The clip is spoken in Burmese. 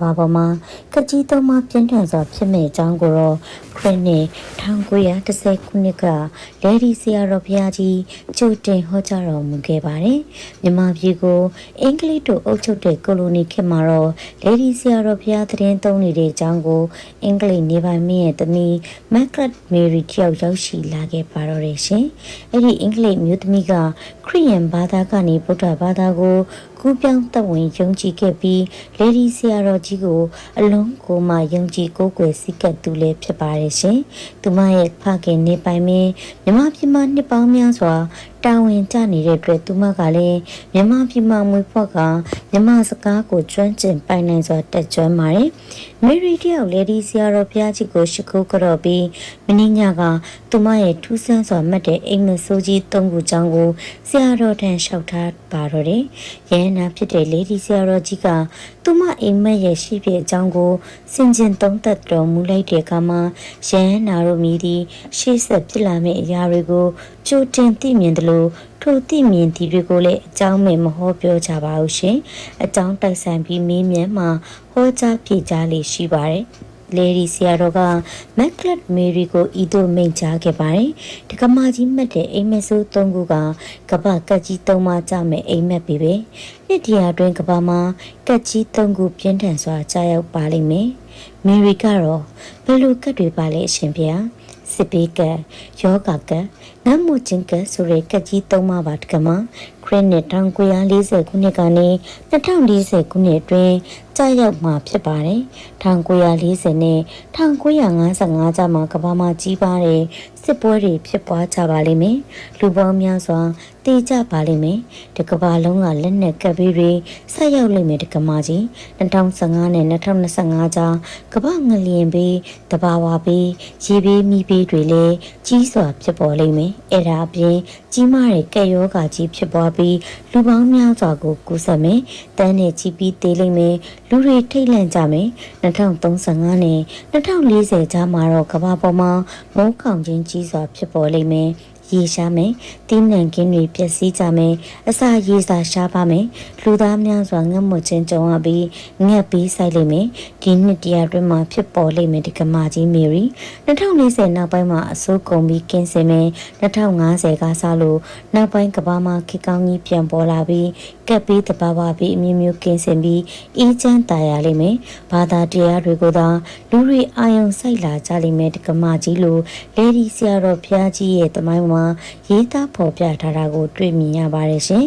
ဘာပေါ်မှာကကြီးသုံးမပြင်းထန်စွာဖြစ်မဲ့အကြောင်းကိုတော့ခရစ်နှစ်1910ခုနှစ်ကလေဒီဆီယာတော်ဘုရားကြီးကျူတင်ဟောကြားတော်မူခဲ့ပါတယ်။မြန်မာပြည်ကိုအင်္ဂလိပ်တို့အုပ်ချုပ်တဲ့ကိုလိုနီခေတ်မှာတော့လေဒီဆီယာတော်ဘုရားသတင်းသုံးနေတဲ့အကြောင်းကိုအင်္ဂလိပ်နေပိုင်မင်းရဲ့သမီးမက်ကလတ်မေရီတယောက်ရောက်ရှိလာခဲ့ပါတော့တယ်ရှင်။အဲ့ဒီအင်္ဂလိပ်မျိုးသမီးကခရစ်ယာန်ဘာသာကနေဗုဒ္ဓဘာသာကို ကူးပြောင်းသက်ဝင်ယုံကြည်ခဲ့ပြီးလေဒီဆီယာတော်ကြီးကိုအလုံးကိုမှယုံကြည်ကိုးကွယ်စိတ်ကပ်သူလည်းဖြစ်ပါတယ်ရှင်။သူမရဲ့ဖခင်နေပိုင်မင်းမြမပြည်မှာနှစ်ပေါင်းများစွာ တာဝန်ကျနေတဲ့အတွက်သူမကလည်းမြမပြည်မှာမွေးဖွားကမြမစကားကိုကျွမ်းကျင်ပိုင်နိုင်စွာတက်ကြွပါတယ်။မေရီတယောက်လေဒီဆီယာတော်ဘုရားကြီးကိုရှိခိုးကြော့ပြီးမင်းညကသူမရဲ့ထူးဆန်းစွာမှတ်တဲ့အိမ်မဆိုးကြီးသုံးခုချောင်းကိုဆရာတော်ထံလျှောက်ထားပါတော့တယ်။ရဲနာဖြစ်တဲ့လေဒီဆရာတော်ကြီးကသူမအိမ်မက်ရဲ့ရှိပြအကြောင်းကိုစင်ကျင်သုံးသက်တော်မူလိုက်တဲ့အခါမှာရဲနာတို့မြည်သည်ရှေ့ဆက်ဖြစ်လာမယ့်အရာတွေကိုကြိုတင်သိမြင်တယ်လို့ထိုသိမြင်ဒီတွေကိုလည်းအကြောင်းမဲ့မဟောပြောကြပါဘူးရှင်။အကြောင်းတိုက်ဆိုင်ပြီးမေးမြန်းမှဟောကြားဖြေကြားလေးရှိပါတယ်။လေဒီဆီယာတော်ကမက်ကလတ်မေရီကိုဤသို့မိန့်ကြားခဲ့ပါတယ်။တက္ကမကြီးမှတ်တဲ့အိမ်မက်ဆိုး၃ခုကကပ္ပကတ်ကြီး၃ပါးကြမဲ့အိမ်မက်ပဲပဲ။နှစ်တရာတွင်ကပ္ပမှာကတ်ကြီး၃ခုပြင်းထန်စွာကြားရောက်ပါလိမ့်မယ်။မေရီကတော့ဘယ်လိုကတ်တွေပါလဲအရှင်ဖေ။ စစ်ပေးကတ်ယောဂကတ်နတ်မှုချင်းကတ်ဆိုတဲ့ကတ်ကြီး၃ပါးပါတက္ကမ ခရစ်နှစ်1940ခုနှစ်ကနေ2040ခုနှစ်အတွင်းကြာရောက်မှာဖြစ်ပါတယ်1940နဲ့1955ကျမှကမ္ဘာမှာကြီးပါတဲ့စစ်ပွဲတွေဖြစ်ပွားကြပါလိမ့်မယ်လူပေါင်းများစွာတည်ကြပါလိမ့်မယ်ဒီကမ္ဘာလုံးကလက်နက်ကပ်ပြီးတွေဆက်ရောက်လိမ့်မယ်ဒီကမ္ဘာကြီး2015နဲ့2025ကြားကမ္ဘာငလျင်ပြီးတဘာဝပြီးရေပြီးမိပြီးတွေလည်းကြီးစွာဖြစ်ပေါ်လိမ့်မယ်အဲ့ဒါအပြင်ကြီးမားတဲ့ကက်ယောဂါကြီးဖြစ်ပွားပြီးလူပေါင်းများစွာကိုကူးစက်မယ်တန်းနဲ့ကြီးပြီးသေးလိမ့်မယ်လူတွေထိတ်လန့်ကြမယ်2035နဲ့2040ကြားမှာတော့ကမ္ဘာပေါ်မှာမုန်းခေါင်ခြင်းကြီးစွာဖြစ်ပေါ်လိမ့်မယ် ရေရှားမယ်တင်းနှံကင်းတွေပျက်စီးကြမယ်အစာရေစာရှားပါမယ်လူသားများစွာငတ်မွတ်ခြင်းကြုံရပြီးငတ်ပြီးဆိုင်လိမ့်မယ်ဒီနှစ်တရာတွင်မှာဖြစ်ပေါ်လိမ့်မယ်ဒီကမာကြီးမေရီ2040နောက်ပိုင်းမှာအစိုးကုန်ပြီးကင်းစင်မယ်2050ကစလို့နောက်ပိုင်းကဘာမှာခေတ်ကောင်းကြီးပြန်ပေါ်လာပြီးကပ်ပြီးတဘာဝပြီးအမျိုးမျိုးကင်းစင်ပြီးအေးချမ်းတာယာလိမ့်မယ်ဘာသာတရားတွေကိုသာလူတွေအာယုံစိုက်လာကြလိမ့်မယ်ဒီကမာကြီးလိုလေဒီဆရာတော်ဘုရားကြီးရဲ့တမိုင်းမှာရေးသားဖော်ပြထားတာကိုတွေ့မြင်ရပါတယ်ရှင်